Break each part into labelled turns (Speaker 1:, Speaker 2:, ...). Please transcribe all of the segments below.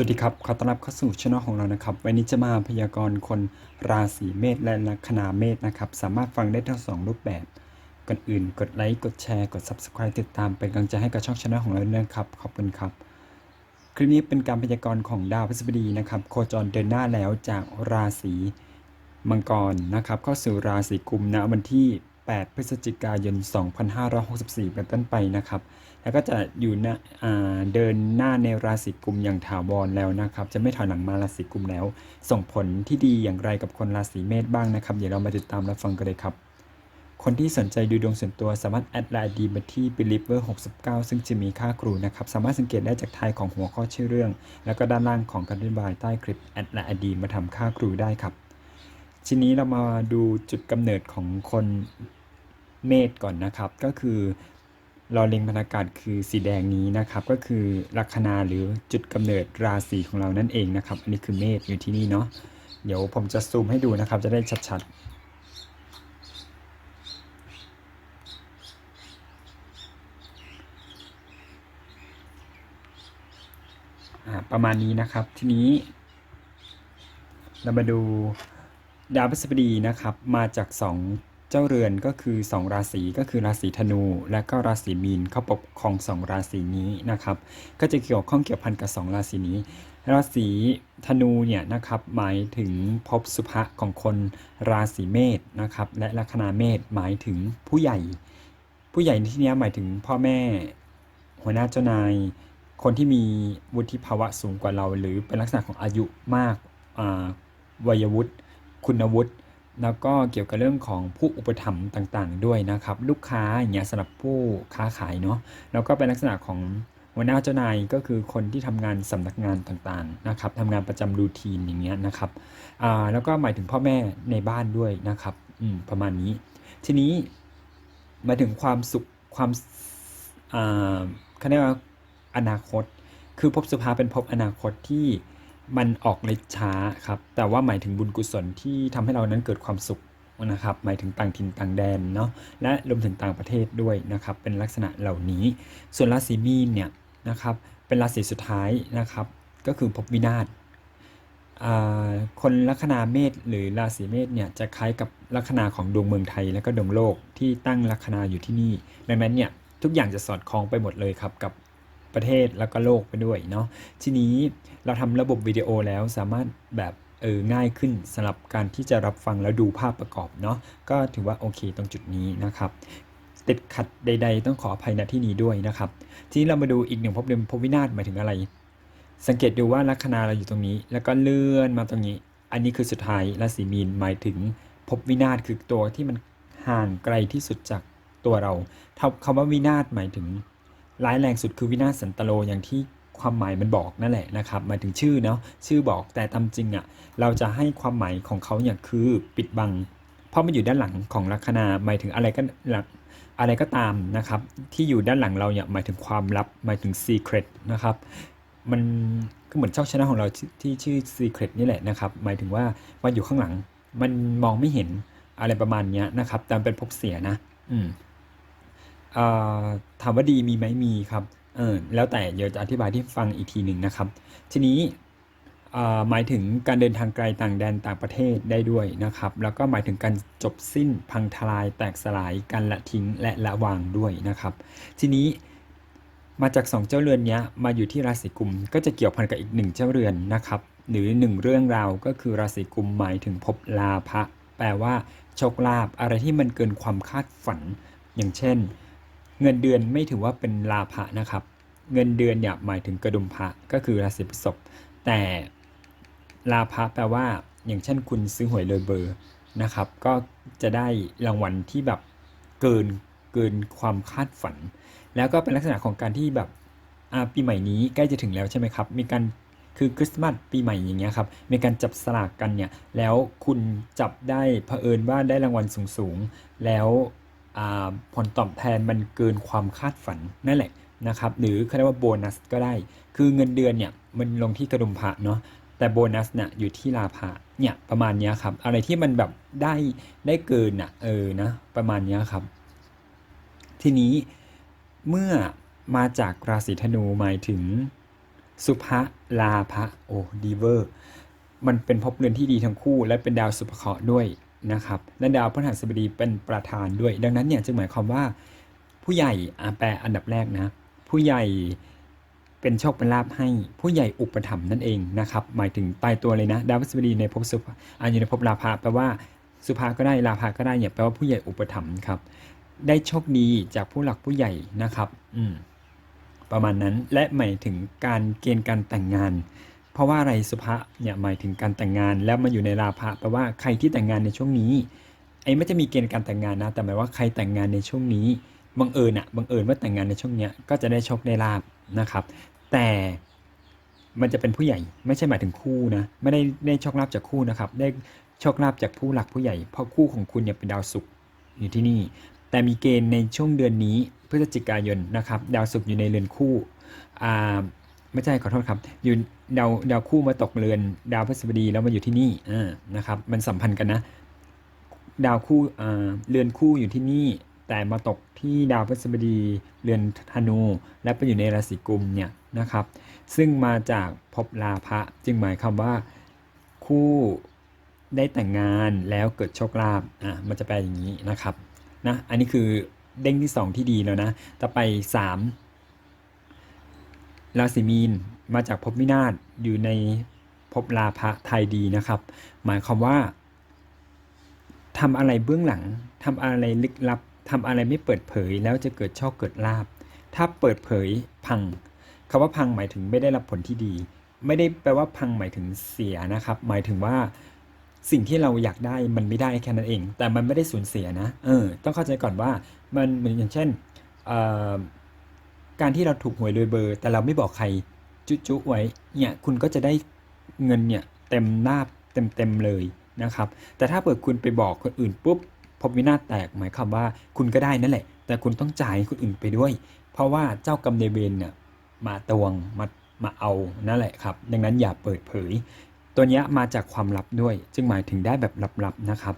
Speaker 1: สวัสดีครับ ขอต้อนรับเข้าสู่ช่องของเรานะครับ วันนี้จะมาพยากรณ์คนราศีเมษและลัคนาเมษนะครับ สามารถฟังได้ทั้งสองรูปแบบ ก่อนอื่น กดไลค์ กดแชร์ กด Subscribe ติดตามเป็นกำลังใจให้กับช่องช่องของเราด้วยนะครับ ขอบคุณครับ คลิปนี้เป็นการพยากรณ์ของดาวพฤหัสบดีนะครับ โคจรเดินหน้าแล้วจากราศีมังกรนะครับ เข้าสู่ราศีกุมณวันที่ 8 พฤศจิกายน 2564 เป็นต้นไปนะครับ แล้วก็จะอยู่น้าอ่าเดินหน้าในราศีกุมอย่างถาวรแล้วนะครับ จะไม่ถอยหลังมาราศีกุมแล้ว ส่งผลที่ดีอย่างไรกับคนราศีเมษบ้างนะครับ เดี๋ยวเรามาติดตามรับฟังกันเลยครับ คนที่สนใจดูดวงส่วนตัวสามารถแอดไลน์ดีมาที่ believer 69 ซึ่งจะมีค่าครูนะครับ สามารถสังเกตได้จากท้ายของหัวข้อชื่อเรื่อง แล้วก็ด้านล่างของการอธิบายใต้คลิปแอดไลน์ดีมาทำค่าครูได้ครับทีนี้เรามาดูจุดกำเนิดของคน เมษก่อนนะครับ ก็คือรอเล็งบรรยากาศคือสีแดงนี้นะครับ ก็คือลัคนาหรือจุดกำเนิดราศีของเรานั่นเองนะครับ อันนี้คือเมษอยู่ที่นี่เนาะเดี๋ยวผมจะซูมให้ดูนะครับ จะได้ชัดๆประมาณนี้นะครับทีนี้ เรามาดูดาวพฤหัสบดีนะครับ มาจาก 2 เจ้าเรือนก็คือ 2 ราศีก็คือราศีธนู และก็ราศีมีนเข้าปกครอง 2 ราศีนี้นะครับ ก็จะเกี่ยวข้องเกี่ยวพันกับ 2 ราศีนี้ ราศีธนูเนี่ยนะครับหมายถึงภพสุภะของคนราศีเมษนะครับและลัคนาเมษหมายถึงผู้ใหญ่ ผู้ใหญ่ในที่นี้หมายถึงพ่อแม่ หัวหน้าเจ้านาย คนที่มีวุฒิภาวะสูงกว่าเรา หรือเป็นลักษณะของอายุมากวัยวุฒิคุณวุฒิ แล้วก็เกี่ยวกับเรื่องของผู้อุปถัมภ์ต่างๆ ด้วยนะครับ ลูกค้าอย่างเงี้ยสำหรับผู้ค้าขายเนาะแล้วก็เป็นลักษณะของหัวหน้าเจ้านายก็คือคนที่ทำงานสำนักงานต่างๆนะครับทำงานประจำรูทีนอย่างเงี้ยนะครับอ่าแล้วก็หมายถึงพ่อแม่ในบ้านด้วยนะครับอืมประมาณนี้ ทีนี้มาถึงความสุขความอ่าเขาเรียกว่าอนาคต คือภพสุภาเป็นภพอนาคตที่ มันออกฤทธิ์ช้าครับ แต่ว่าหมายถึงบุญกุศลที่ทำให้เรานั้นเกิดความสุขนะครับ หมายถึงต่างถิ่นต่างแดนเนาะ และรวมถึงต่างประเทศด้วยนะครับ เป็นลักษณะเหล่านี้ ส่วนราศีมีนเนี่ยนะครับ เป็นราศีสุดท้ายนะครับ ก็คือภพวินาศคนลัคนาเมษหรือราศีเมษเนี่ยจะคล้ายกับลัคนาของดวงเมืองไทยและก็ดวงโลกที่ตั้งลัคนาอยู่ที่นี่ ดังนั้นเนี่ยทุกอย่างจะสอดคล้องไปหมดเลยครับกับ ประเทศแล้วก็โลกไปด้วยเนาะทีนี้เราทำระบบวิดีโอแล้วสามารถแบบเออง่ายขึ้นสำหรับการที่จะรับฟังแล้วดูภาพประกอบเนาะก็ถือว่าโอเคตรงจุดนี้นะครับติดขัดใด ๆ ต้องขออภัยณที่นี้ด้วยนะครับทีนี้เรามาดูอีกหนึ่งภพเดิมภพวินาศหมายถึงอะไร สังเกตดูว่าลัคนาเราอยู่ตรงนี้ แล้วก็เลื่อนมาตรงนี้ อันนี้คือสุดท้ายราศีมีนหมายถึงภพวินาศคือตัวที่มันห่างไกลที่สุดจากตัวเราคำว่าวินาศหมายถึง ร้ายแรงสุดคือวินาศสันตโลอย่างที่ความหมายมันบอกนั่นแหละนะครับหมายถึงชื่อเนาะชื่อบอกแต่ตามจริงอะ่ะเราจะให้ความหมายของเขาเนี่ยคือปิดบัง เพราะมันอยู่ด้านหลังของลัคนาหมายถึงอะไรก็หลักอะไรก็ตามนะครับที่อยู่ด้านหลังเราเนี่ยหมายถึงความลับหมายถึง secret นะครับมันก็เหมือนช่องชนะของเราที่ชื่อ Secret นี่แหละนะครับหมายถึงว่ามันอยู่ข้างหลัง มันมองไม่เห็นอะไรประมาณนี้นะครับต่มันเป็นภพเสียนะ อืม ถามว่าดีมีไหมมีครับเออแล้วแต่เดี๋ยวจะอธิบายที่ฟังอีกทีหนึ่งนะครับ ทีนี้หมายถึงการเดินทางไกลต่างแดนต่างประเทศได้ด้วยนะครับ แล้วก็หมายถึงการจบสิ้นพังทลายแตกสลายการละทิ้งและละวางด้วยนะครับ ทีนี้มาจาก 2 เจ้าเรือนนี้มาอยู่ที่ราศีกุมก็จะเกี่ยวพันกับอีกหนึ่งเจ้าเรือนนะครับหรือหนึ่งเรื่องราวก็คือราศีกุมหมายถึงภพลาภะแปลว่าโชคลาภอะไรที่มันเกินความคาดฝัน อย่างเช่น เงินเดือนไม่ถือว่าเป็นลาภะนะครับ เงินเดือนเนี่ยหมายถึงกระดุมพระก็คือราศีพฤษภแต่ลาภะแปลว่า อย่างเช่นคุณซื้อหวยเลยเบอร์นะครับ ก็จะได้รางวัลที่แบบเกินเกินความคาดฝัน แล้วก็เป็นลักษณะของการที่แบบปีใหม่นี้ใกล้จะถึงแล้วใช่ไหมครับ มีการคือคริสต์มาสปีใหม่อย่างเงี้ยครับ มีการจับสลากกันเนี่ย แล้วคุณจับได้เผอิญว่าได้รางวัลสูงๆ แล้ว ผลตอบแทนมันเกินความคาดฝันนั่นแหละนะครับหรือเขาเรียกว่าโบนัสก็ได้ คือเงินเดือนเนี่ยมันลงที่กระดุมพระเนาะแต่โบนัสเนี่ยอยู่ที่ลาภะเนี่ยประมาณนี้ครับ อะไรที่มันแบบได้ได้เกินอะเออนะประมาณนี้ครับ ทีนี้เมื่อมาจากราศีธนูหมายถึงสุภะลาภะโอ้ดีเวอร์ มันเป็นภพเรือนที่ดีทั้งคู่ และเป็นดาวสุภเคราะห์ด้วย นะครับและดาวพฤหัสบดีเป็นประธานด้วย ดังนั้นเนี่ยจึงหมายความว่า ผู้ใหญ่อะแปลอันดับแรกนะ ผู้ใหญ่เป็นโชคเป็นลาภให้ผู้ใหญ่อุปถัมภ์นั่นเองนะครับ หมายถึงตายตัวเลยนะ ดาวพฤหัสบดีในภพสุภะอะอยู่ในภพลาภะแปลว่าสุภาก็ได้ลาภะก็ได้เนี่ยแปลว่าผู้ใหญ่อุปถัมภ์ครับได้โชคดีจากผู้หลักผู้ใหญ่นะครับ อืมประมาณนั้นและหมายถึงการเกณฑ์การแต่งงาน เพราะว่าอะไรสุภะเนี่ยหมายถึงการแต่งงานแล้วมาอยู่ในราภะแปลว่าใครที่แต่งงานในช่วงนี้ไอ้ไม่จะมีเกณฑ์การแต่งงานนะ แต่หมายว่าใครแต่งงานในช่วงนี้บังเอิญอะบังเอิญว่าแต่งงานในช่วงเนี้ยก็จะได้โชคได้ลาบนะครับ แต่มันจะเป็นผู้ใหญ่ไม่ใช่หมายถึงคู่นะไม่ได้ได้โชคลาภจากคู่นะครับ ได้โชคลาภจากผู้หลักผู้ใหญ่เพราะคู่ของคุณเนี่ยเป็นดาวศุกร์อยู่ที่นี่ แต่มีเกณฑ์ในช่วงเดือนนี้พฤศจิกายนนะครับ ดาวศุกร์อยู่ในเรือนคู่อ่า ไม่ใช่ขอโทษครับอยู่ดาวดาวคู่มาตกเรือน ดาวพฤหัสบดีแล้วมาอยู่ที่นี่อ่านะครับ มันสัมพันธ์กันนะ ดาวคู่อ่าเรือนคู่อยู่ที่นี่ แต่มาตกที่ดาวพฤหัสบดีเรือนธนู และไปอยู่ในราศีกุมเนี่ยนะครับ ซึ่งมาจากภพลาภะจึงหมายความว่าคู่ได้แต่งงานแล้วเกิดโชคลาภอะมันจะแปลอย่างนี้นะครับนะอันนี้คือเด้งที่ 2 ที่ดีแล้วนะต่อไป 3 ราศีมีนมาจากภพวินาศอยู่ในภพลาภะไทยดีนะครับ หมายความว่าทำอะไรเบื้องหลังทำอะไรลึกลับทำอะไรไม่เปิดเผย แล้วจะเกิดโชคเกิดลาภถ้าเปิดเผยพังคำว่าพังหมายถึงไม่ได้รับผลที่ดี ไม่ได้แปลว่าพังหมายถึงเสียนะครับ หมายถึงว่าสิ่งที่เราอยากได้มันไม่ได้แค่นั้นเอง แต่มันไม่ได้สูญเสียนะ เออ ต้องเข้าใจก่อนว่ามันเหมือนอย่างเช่นเอ่อ การที่เราถูกหวยโดยเบอร์ แต่เราไม่บอกใคร จุจุไว้เนี่ยคุณก็จะได้เงินเนี่ยเต็มหน้าเต็มเต็มเลยนะครับ แต่ถ้าเปิดคุณไปบอกคนอื่นปุ๊บพบวินาศแตกหมายความว่าคุณก็ได้นั่นแหละ แต่คุณต้องจ่ายให้คนอื่นไปด้วย เพราะว่าเจ้ากรรมนายเวรเนี่ยมาตวงมามาเอานั่นแหละครับ ดังนั้นอย่าเปิดเผย ตัวเนี้ยมาจากความลับด้วย จึงหมายถึงได้แบบลับๆนะครับ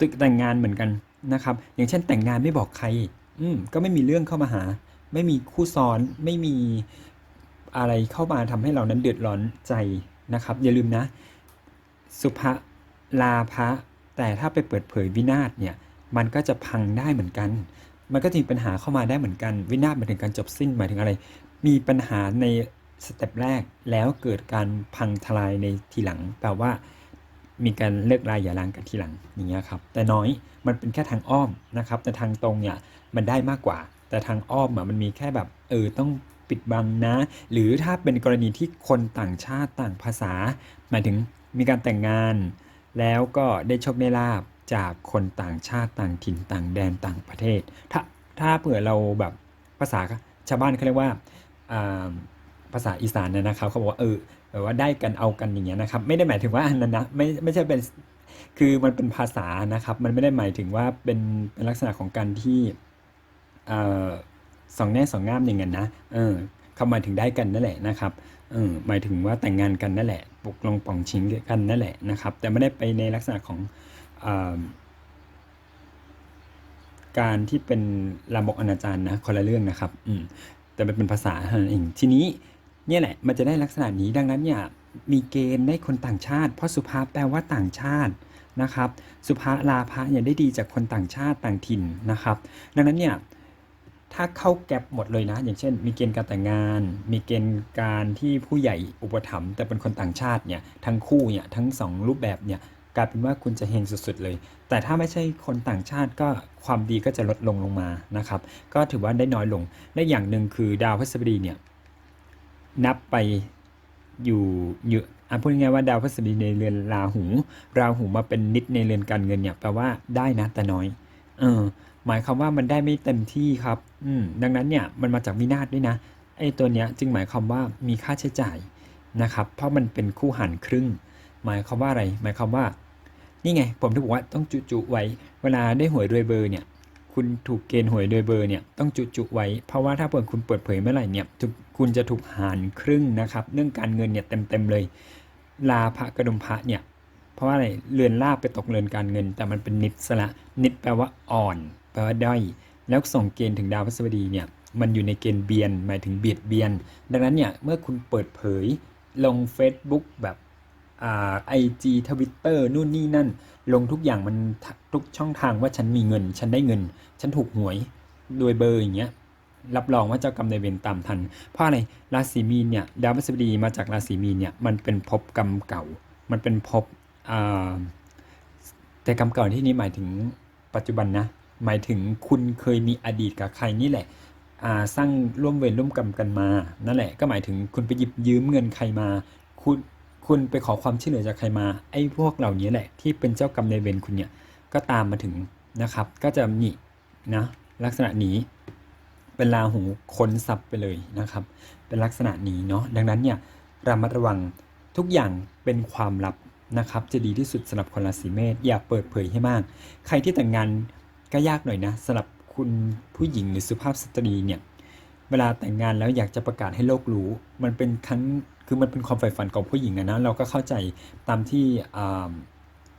Speaker 1: ตึกแต่งงานเหมือนกันนะครับ อย่างเช่นแต่งงานไม่บอกใคร อืมก็ไม่มีเรื่องเข้ามาหา ไม่มีคู่ซ้อนไม่มีอะไรเข้ามาทำให้เรานั้นเดือดร้อนใจนะครับ อย่าลืมนะ สุภลาภะแต่ถ้าไปเปิดเผยวินาศเนี่ยมันก็จะพังได้เหมือนกัน มันก็จะมีปัญหาเข้ามาได้เหมือนกัน วินาศหมายถึงการจบสิ้นหมายถึงอะไร มีปัญหาในสเต็ปแรกแล้วเกิดการพังทลายในทีหลัง แปลว่า มีการเลิกลายอย่าร้างกันทีหลังอย่างเงี้ยครับ แต่น้อยมันเป็นแค่ทางอ้อมนะครับ แต่ทางตรงเนี่ยมันได้มากกว่าแต่ทางอ้อมอะมันมีแค่แบบเออต้องปิดบังนะ หรือถ้าเป็นกรณีที่คนต่างชาติต่างภาษา หมายถึงมีการแต่งงาน แล้วก็ได้โชคได้ลาบจากคนต่างชาติต่างถิ่นต่างแดนต่างประเทศ ถ้าถ้าเผื่อเราแบบภาษาชาวบ้านเขาเรียกว่าภาษาอีสานนะครับเขาบอกว่าเออแบบว่าได้กันเอากันอย่างเงี้ยนะครับ ไม่ได้หมายถึงว่าอันนั้นนะไม่ไม่ใช่เป็นคือมันเป็นภาษานะครับ มันไม่ได้หมายถึงว่าเป็นเป็นลักษณะของการที่ สองแง่สองงามอย่างเงี้ยนะเออเขามาถึงได้กันนั่นแหละนะครับเออหมายถึงว่าแต่งงานกันนั่นแหละปลุกลงป่องชิงกันนั่นแหละนะครับ แต่ไม่ได้ไปในลักษณะของออการที่เป็นลามกอนาจารนะคนละเรื่องนะครับอืมแต่มันเป็นภาษาเท่านั้นเองทีนี้เนี่ยแหละมันจะได้ลักษณะนี้ดังนั้นเนี่ยมีเกณฑ์ได้คนต่างชาติ เพราะสุภาแปลว่าต่างชาตินะครับ สุภาลาภะเนี่ยได้ดีจากคนต่างชาติต่างถิ่นนะครับ ดังนั้นเนี่ย ถ้าเข้าแก็บหมดเลยนะ อย่างเช่น มีเกณฑ์การแต่งงาน มีเกณฑ์การที่ผู้ใหญ่อุปถัมภ์แต่เป็นคนต่างชาติเนี่ยทั้งคู่เนี่ยทั้งสองรูปแบบเนี่ยกลายเป็นว่าคุณจะเฮงสุด ๆ เลย แต่ถ้าไม่ใช่คนต่างชาติก็ความดีก็จะลดลงลงมานะครับ ก็ถือว่าได้น้อยลงและอย่างหนึ่งคือดาวพฤหัสบดีเนี่ยนับไปอยู่เยอะอะพูดง่ายๆว่าดาวพฤหัสบดีในเรือนราหู ราหูมาเป็นนิดในเรือนการเงินเนี่ยแปลว่าได้นะแต่น้อย เออ หมายความว่ามันได้ไม่เต็มที่ครับ อืม ดังนั้นเนี่ยมันมาจากวินาศด้วยนะไอ้ตัวเนี้ยจึงหมายความว่ามีค่าใช้จ่ายนะครับ เพราะมันเป็นคู่หันครึ่ง หมายความว่าอะไร หมายความว่า นี่ไง ผมถึงบอกว่าต้องจุจุไว้ เวลาได้หวยรวยเบอร์เนี่ย คุณถูกเกณฑ์หวยโดยเบอร์เนี่ยต้องจุจุไว้ เพราะว่าถ้าเปิดคุณเปิดเผยเมื่อไหร่เนี่ยทุกคุณจะถูกหารครึ่งนะครับ เรื่องการเงินเนี่ยเต็มเต็มๆเลย ลาภะกระดุมพระเนี่ย เพราะว่าอะไรเรือนลาบไปตกเรือนการเงิน แต่มันเป็นนิดสละนิดแปลว่าอ่อน แปลว่าด้อยแล้วส่งเกณฑ์ถึงดาวพฤหัสบดีเนี่ยมันอยู่ในเกณฑ์เบียน หมายถึงเบียดเบียน ดังนั้นเนี่ยเมื่อคุณเปิดเผยลง Facebook แบบอ่าไอจีทวิตเตอร์นู่นนี่นั่น ลงทุกอย่างมันทุกช่องทางว่าฉันมีเงิน ฉันได้เงิน ฉันถูกหวยโดยเบอร์อย่างเงี้ยรับรองว่าเจ้ากรรมนายเวรตามทัน เพราะอะไรราศีมีนเนี่ยดาวพฤหัสบดีมาจากราศีมีนเนี่ยมันเป็นภพกรรมเก่า มันเป็นภพ แต่กรรมเก่าที่นี้หมายถึงปัจจุบันนะ หมายถึงคุณเคยมีอดีตกับใครนี่แหละสร้างร่วมเวรร่วมกรรมกันมา นั่นแหละ ก็หมายถึงคุณไปหยิบยืมเงินใครมา คุณคุณไปขอความช่วยเหลือจากใครมา ไอ้พวกเหล่านี้แหละ ที่เป็นเจ้ากรรมในเวรคุณเนี่ย ก็ตามมาถึงนะครับ ก็จะมีนะ ลักษณะนี้เป็นราหูค้นทรัพย์ไปเลยนะครับ เป็นลักษณะนี้เนาะ ดังนั้นเนี่ยระมัดระวังทุกอย่างเป็นความลับ นะครับจะดีที่สุดสำหรับคนราศีเมษอย่าเปิดเผยให้มาก ใครที่แต่งงานก็ยากหน่อยนะสำหรับคุณผู้หญิงหรือสุภาพสตรีเนี่ยเวลาแต่งงานแล้วอยากจะประกาศให้โลกรู้ มันเป็นครั้งคือมันเป็นความใฝ่ฝันของผู้หญิงอะนะเราก็เข้าใจตามที่เ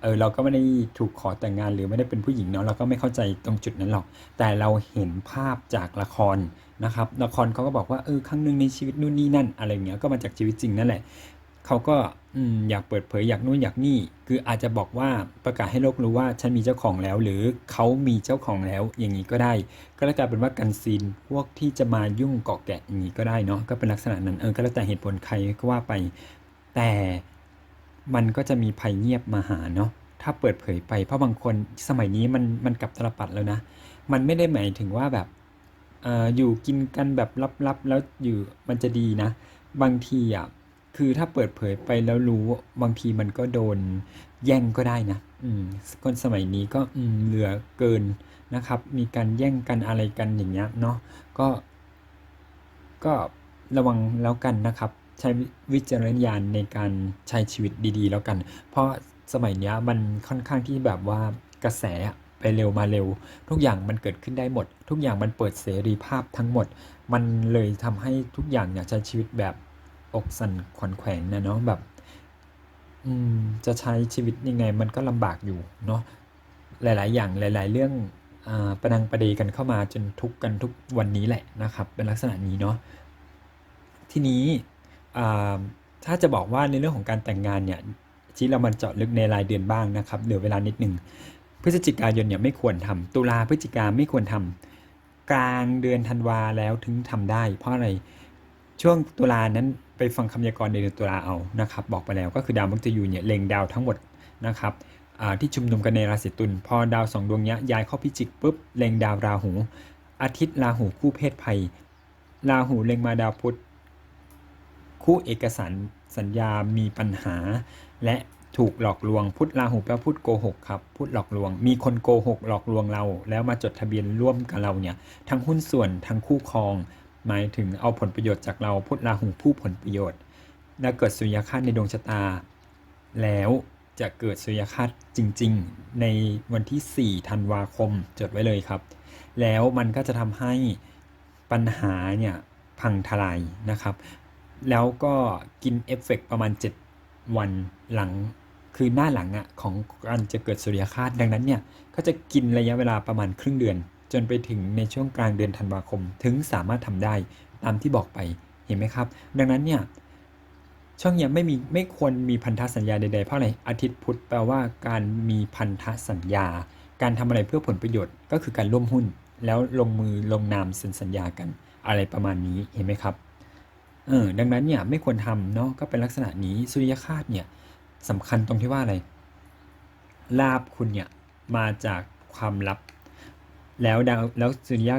Speaker 1: ออเราก็ไม่ได้ถูกขอแต่งงานหรือไม่ได้เป็นผู้หญิงเนาะเราก็ไม่เข้าใจตรงจุดนั้นหรอก แต่เราเห็นภาพจากละครนะครับละครเขาก็บอกว่าเออครั้งหนึ่งในชีวิตนู่นนี่นั่นอะไรเงี้ยก็มาจากชีวิตจริงนั่นแหละ เขาก็อยากเปิดเผยอยากนู่นอยากนี่ คืออาจจะบอกว่าประกาศให้โลกรู้ว่าฉันมีเจ้าของแล้ว หรือเขามีเจ้าของแล้วอย่างนี้ก็ได้ ก็แล้วกลายเป็นว่ากันซีนพวกที่จะมายุ่งเกาะแกะอย่างนี้ก็ได้เนาะก็เป็นลักษณะนั้นเออก็แล้วแต่เหตุผลใครก็ว่าไป แต่มันก็จะมีภัยเงียบมาหาเนาะถ้าเปิดเผยไปเพราะบางคนสมัยนี้มันมันกลับตลปัดแล้วนะ มันไม่ได้หมายถึงว่าแบบอออยู่กินกันแบบลับๆแล้วอยู่มันจะดีนะ บางทีอะ คือถ้าเปิดเผยไปแล้วรู้บางทีมันก็โดนแย่งก็ได้นะอืมคนสมัยนี้ก็อืมเหลือเกินนะครับ มีการแย่งกันอะไรกันอย่างเงี้ยเนาะก็ก็ระวังแล้วกันนะครับ ใช้วิจารณญาณในการใช้ชีวิตดี ๆ แล้วกัน เพราะสมัยเนี้ยมันค่อนข้างที่แบบว่ากระแสไปเร็วมาเร็ว ทุกอย่างมันเกิดขึ้นได้หมด ทุกอย่างมันเปิดเสรีภาพทั้งหมด มันเลยทำให้ทุกอย่างเนี่ยใช้ชีวิตแบบ อกสั่นขวัญแขวนนะเนาะแบบอืมจะใช้ชีวิตยังไงมันก็ลำบากอยู่เนาะหลาย ๆ อย่างหลาย ๆ เรื่องอประดังประเดกันเข้ามาจนทุกกันทุกวันนี้แหละนะครับ เป็นลักษณะนี้เนาะทีนี้ถ้าจะบอกว่าในเรื่องของการแต่งงานเนี่ยที่เรามันเจาะลึกในรายเดือนบ้างนะครับเหลือเวลานิดหนึ่งพฤศจิกายนเนี่ยไม่ควรทำตุลาพฤศจิกาไม่ควรทำกลางเดือนธันวาแล้วถึงทำได้ เพราะอะไร ช่วงตุลานั้นไปฟังคำยากรณ์ในเดือนตุลาเอานะครับ บอกไปแล้วก็คือดาวมฤตยูเนี่ยเล็งดาวทั้งหมดนะครับที่ชุมนุมกันในราศีตุลพอดาวสองดวงเนี้ยย้ายเข้าพิจิกปุ๊บเล็งดาวราหู อาทิตย์ราหูคู่เพศภัยราหูเล็งมาดาวพุธคู่เอกสารสัญญามีปัญหา และถูกหลอกลวงพุทธราหูแปลว่าพุทธโกหกครับพุทธหลอกลวง มีคนโกหกหลอกลวงเรา แล้วมาจดทะเบียนร่วมกับเราเนี่ยทั้งหุ้นส่วนทั้งคู่ครอง หมายถึงเอาผลประโยชน์จากเราพุทธราหูผู้ผลประโยชน์ และเกิดสุริยคาตในดวงชะตา แล้วจะเกิดสุริยคาตจริง ๆ ในวันที่ 4 ธันวาคมจดไว้เลยครับ แล้วมันก็จะทำให้ปัญหาเนี่ยพังทลายนะครับ แล้วก็กินเอฟเฟกต์ประมาณ 7 วันหลังคือหน้าหลังอะของการจะเกิดสุริยคาสดังนั้นเนี่ยก็จะกินระยะเวลาประมาณครึ่งเดือน จนไปถึงในช่วงกลางเดือนธันวาคม ถึงสามารถทำได้ตามที่บอกไปเห็นไหมครับ ดังนั้นเนี่ยช่องเนี้ยไม่มีไม่ควรมีพันธสัญญาใดๆเพราะอะไรอาทิตย์พุธแปลว่าการมีพันธสัญญา การทำอะไรเพื่อผลประโยชน์ ก็คือการร่วมหุ้น แล้วลงมือลงนามเซ็นสัญญากันอะไรประมาณนี้เห็นไหมครับเออดังนั้นเนี่ยไม่ควรทำเนาะก็เป็นลักษณะนี้สุริยคาสเนี่ยสำคัญตรงที่ว่าอะไรลาบคุณเนี่ยมาจากความลับ แล้วดาวแล้วสุริย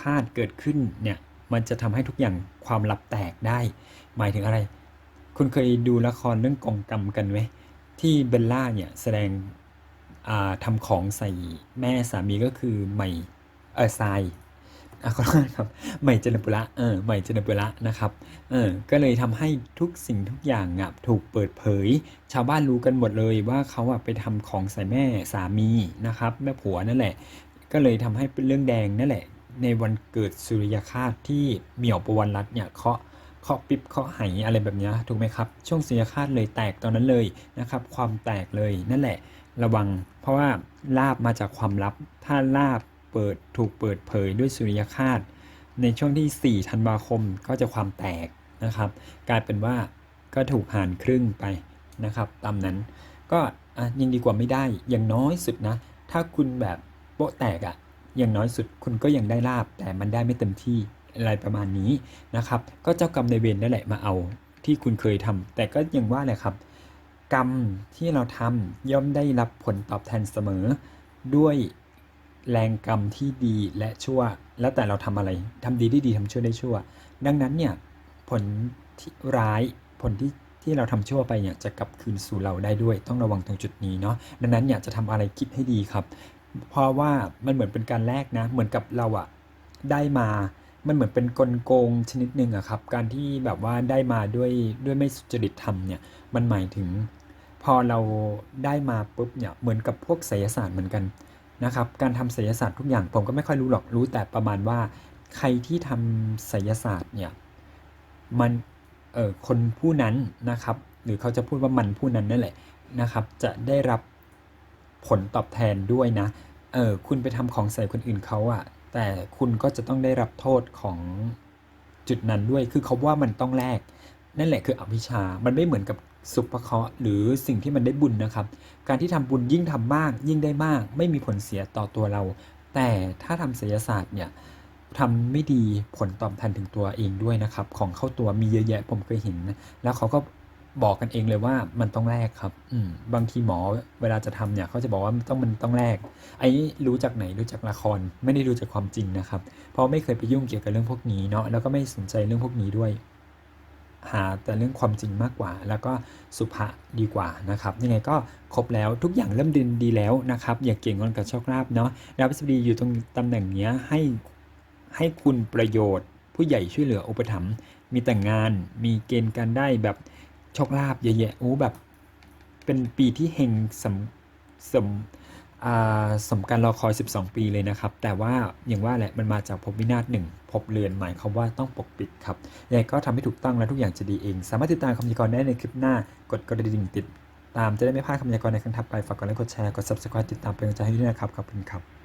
Speaker 1: คาสเกิดขึ้นเนี่ยมันจะทำให้ทุกอย่างความลับแตกได้ หมายถึงอะไร คุณเคยดูละครเรื่องกองกรรมกันไหมที่เบลล่าเนี่ยแสดงอ่าทำของใส่แม่สามีก็คือใหม่เออทรายอะขอโทษครับใหม่เจริญปุระเออใหม่เจริญปุระนะครับเออก็เลยทำให้ทุกสิ่งทุกอย่างอะถูกเปิดเผย ชาวบ้านรู้กันหมดเลยว่าเขาอะไปทำของใส่แม่สามีนะครับ แม่ผัวนั่นแหละ ก็เลยทำให้เป็นเรื่องแดงนั่นแหละ ในวันเกิดสุริยคาสที่เหมี่ยวประวันรัตเนี่ยเคาะเคาะปิ๊บเคาะไหอะไรแบบนี้ถูกไหมครับ ช่วงสุริยคาสเลยแตกตอนนั้นเลยนะครับ ความแตกเลยนั่นแหละ ระวัง เพราะว่าลาบมาจากความลับ ถ้าลาบเปิดถูกเปิดเผยด้วยสุริยคาสในช่วงที่ 4 ธันวาคมก็จะความแตกนะครับ กลายเป็นว่าก็ถูกหารครึ่งไปนะครับ ตามนั้น ก็อะยังดีกว่าไม่ได้อย่างน้อยสุดนะ ถ้าคุณแบบ ป๊ะแตกอะ่ะอย่างน้อยสุดคุณก็ยังได้ลาบแต่มันได้ไม่เต็มที่อะไรประมาณนี้นะครับ ก็เจ้ากรรมในเวรนั่นแหละมาเอาที่คุณเคยทำแต่ก็ยังว่าแหละครับ กรรมที่เราทำย่อมได้รับผลตอบแทนเสมอ ด้วยแรงกรรมที่ดีและชั่ว แล้วแต่เราทำอะไรทำดีได้ดีทำชั่วได้ชั่ว ดังนั้นเนี่ยผลที่ร้ายผลที่ที่เราทำชั่วไปเนี่ยจะกลับคืนสู่เราได้ด้วย ต้องระวังตรงจุดนี้เนาะดังนั้นเนี่ยจะทำอะไรคิดให้ดีครับ เพราะว่ามันเหมือนเป็นการแลกนะ เหมือนกับเราอะได้มา มันเหมือนเป็นกลโกงชนิดหนึ่งอะครับ การที่แบบว่าได้มาด้วยด้วยไม่สุจริตธรรมเนี่ย มันหมายถึง พอเราได้มาปุ๊บเนี่ยเหมือนกับพวกไสยศาสตร์เหมือนกันนะครับ การทำไสยศาสตร์ทุกอย่างผมก็ไม่ค่อยรู้หรอก รู้แต่ประมาณว่า ใครที่ทำไสยศาสตร์เนี่ย มัน เออคนผู้นั้นนะครับ หรือเขาจะพูดว่ามันผู้นั้นนั่นแหละนะครับ จะได้รับ ผลตอบแทนด้วยนะ เออคุณไปทำของใส่คนอื่นเขาอะแต่คุณก็จะต้องได้รับโทษของจุดนั้นด้วย คือเขาว่ามันต้องแลก นั่นแหละคืออวิชา มันไม่เหมือนกับสุภเคราะห์หรือสิ่งที่มันได้บุญนะครับ การที่ทำบุญยิ่งทำมาก ยิ่งได้มาก ไม่มีผลเสียต่อตัวเรา แต่ถ้าทำศิลศาสตร์เนี่ยทำไม่ดีผลตอบแทนถึงตัวเองด้วยนะครับ ของเข้าตัวมีเยอะแยะผมเคยเห็นนะแล้วเขาก็ บอกกันเองเลยว่ามันต้องแลกครับอืบางทีหมอเวลาจะทำเนี่ยเขาจะบอกว่าต้องมันต้องแลกไอ้นี้รู้จากไหนรู้จากละคร ไม่ได้รู้จากความจริงนะครับ เพราะไม่เคยไปยุ่งเกี่ยวกับเรื่องพวกนี้เนาะแล้วก็ไม่สนใจเรื่องพวกนี้ด้วย หาแต่เรื่องความจริงมากกว่า แล้วก็สุภาดีกว่านะครับยังไงก็ครบแล้วทุกอย่างเริ่มดินดีแล้วนะครับ อย่าเก่งงอนกับโชคลาภเนาะดาวพฤษฎีอยู่ตรงตำแหน่งเนี้ยให้ให้คุณประโยชน์ ผู้ใหญ่ช่วยเหลืออุปถัมภ์มีแต่งงาน มีเกณฑ์การได้แบบ โชคลาภเยอะแยะโอ้แบบ เป็นปีที่เฮงสมสมอสมการรอคอย 12 ปีเลยนะครับ แต่ว่าอย่างว่าแหละมันมาจากภพวินาศหนึ่งภพเรือนหมายความว่าต้องปกปิดครับยังไงก็ทำให้ถูกต้องและทุกอย่างจะดีเอง สามารถติดตามคำพยากรณ์ได้ในคลิปหน้ากดกระดิ่งติด ตามจะได้ไม่พลาดคำพยากรณ์ในครั้งถัดไปฝากกดไลค์กดแชร์กด subscribe ติดตามเป็นกำลังใจให้ด้วยนะครับขอบคุณครับ